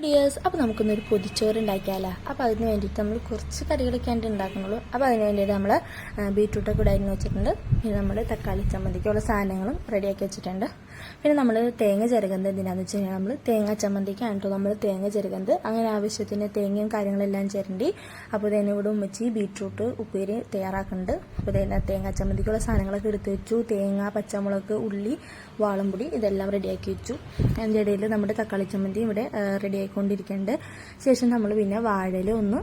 Dears അപ്പോൾ നമുക്കൊന്നൊരു പൊതിച്ചോറ് ഉണ്ടാക്കിയാലോ? അപ്പോൾ അതിന് വേണ്ടിയിട്ട് നമ്മൾ കുറച്ച് കറികളൊക്കെ ആയിട്ട് ഉണ്ടാക്കുന്നുള്ളൂ. അപ്പോൾ അതിന് വേണ്ടിയിട്ട് നമ്മൾ ബീട്രൂട്ടൊക്കെ ഇവിടെ അരിഞ്ഞ് വെച്ചിട്ടുണ്ട്. പിന്നെ നമ്മൾ തക്കാളി ചമ്മന്തിക്കുള്ള സാധനങ്ങളും റെഡിയാക്കി വെച്ചിട്ടുണ്ട്. പിന്നെ നമ്മൾ തേങ്ങ ചിരകുന്നത് എന്തിനാന്ന് വെച്ച് കഴിഞ്ഞാൽ നമ്മൾ തേങ്ങ ചമ്മന്തിക്കാണ് കേട്ടോ നമ്മൾ തേങ്ങ ചിരകുന്നത്. അങ്ങനെ ആവശ്യത്തിന് തേങ്ങയും കാര്യങ്ങളെല്ലാം ചിരണ്ടി അപ്പോൾ ഇതിനെ ഇവിടെ ഉമ്മച്ചി ബീട്രൂട്ട് ഉപ്പേരി തയ്യാറാക്കുന്നുണ്ട്. അപ്പോൾ ഇതിനെ തേങ്ങ ചമ്മന്തിക്കുള്ള സാധനങ്ങളൊക്കെ എടുത്ത് വെച്ചു. തേങ്ങ പച്ചമുളക് ഉള്ളി വാളംപൊടി ഇതെല്ലാം റെഡിയാക്കി വെച്ചു. അതിന്റെ ഇടയിൽ നമ്മുടെ തക്കാളി ചമ്മന്തി ഇവിടെ റെഡി ആയിക്കൊണ്ടിരിക്കുന്നുണ്ട് ശേഷം നമ്മൾ പിന്നെ വാഴയിൽ ഒന്ന്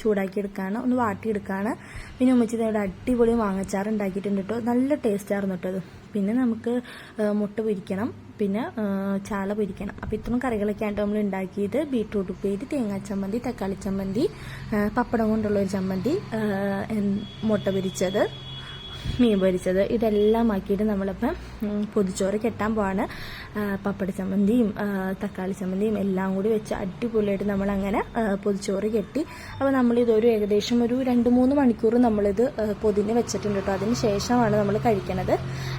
ചൂടാക്കി എടുക്കുകയാണ് ഒന്ന് വാട്ടിയെടുക്കുകയാണ് പിന്നെ ഉമ്മച്ചി ഇവിടെ അടിപൊളി മാങ്ങച്ചാറ് ഉണ്ടാക്കിയിട്ടുണ്ട് കേട്ടോ നല്ല ടേസ്റ്റ് ആയിരുന്നു കേട്ടോ അത് പിന്നെ നമുക്ക് മുട്ട പൊരിക്കണം. പിന്നെ ചാള പൊരിക്കണം. അപ്പോൾ ഇത്രയും കറികളൊക്കെ ആയിട്ട് നമ്മൾ ഉണ്ടാക്കിയത് ബീട്രൂട്ട് ഉപ്പേരി തേങ്ങാ ചമ്മന്തി തക്കാളി ചമ്മന്തി പപ്പടം കൊണ്ടുള്ള ഒരു ചമ്മന്തി മുട്ട പൊരിച്ചത്. മീൻ പൊരിച്ചത്. ഇതെല്ലാം ആക്കിയിട്ട് നമ്മളിപ്പം പൊതിച്ചോറ് കെട്ടാൻ പോവാണ്. പപ്പട ചമ്മന്തിയും തക്കാളി ചമ്മന്തിയും എല്ലാം കൂടി വെച്ച് അടിപൊളിയായിട്ട് നമ്മളങ്ങനെ പൊതിച്ചോറ് കെട്ടി. അപ്പോൾ നമ്മളിതൊരു ഏകദേശം ഒരു രണ്ട് മൂന്ന് മണിക്കൂർ നമ്മളിത് പൊതിഞ്ഞ് വെച്ചിട്ടുണ്ട് കേട്ടോ അതിന് ശേഷമാണ് നമ്മൾ കഴിക്കണത്.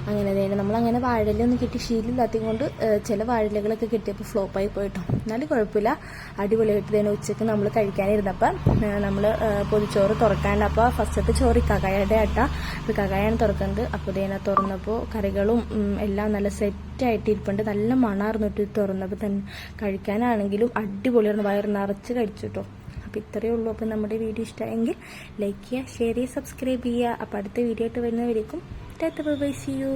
അങ്ങനെ തന്നെ നമ്മളങ്ങനെ വാഴയിലൊന്നും കിട്ടി ശീലമില്ലാത്തത് കൊണ്ട് ചില വാഴയിലകളൊക്കെ കിട്ടിയപ്പോൾ ഫ്ലോപ്പായി പോയിട്ടോ. എന്നാലും കുഴപ്പമില്ല. അടിപൊളിയായിട്ട് തന്നെ ഉച്ചയ്ക്ക് നമ്മൾ കഴിക്കാനിരുന്നപ്പം നമ്മൾ പൊതിച്ചോറ് തുറക്കാണ്ട് അപ്പോൾ ഫസ്റ്റത്തെ ചോറ് കകായുടെ ആട്ട. അപ്പോൾ കകായാണ് തുറക്കുന്നത്. അപ്പോൾ ഇതേനെ തുറന്നപ്പോൾ കറികളും എല്ലാം നല്ല സെറ്റായിട്ട് ഇരിപ്പുണ്ട് നല്ല മണാർന്നിട്ട് തുറന്നപ്പോൾ തന്നെ കഴിക്കാനാണെങ്കിലും അടിപൊളിയായിരുന്നു വയറ് നിറച്ച് കഴിച്ചു കേട്ടോ അപ്പോൾ ഇത്രയേ ഉള്ളൂ. അപ്പോൾ നമ്മുടെ വീഡിയോ ഇഷ്ടമായെങ്കിൽ ലൈക്ക് ചെയ്യുക ഷെയർ ചെയ്യുക സബ്സ്ക്രൈബ് ചെയ്യുക. അപ്പോൾ അടുത്ത വീഡിയോ ആയിട്ട് വരുന്നവരേക്കും ടാറ്റ ബൈ സി യു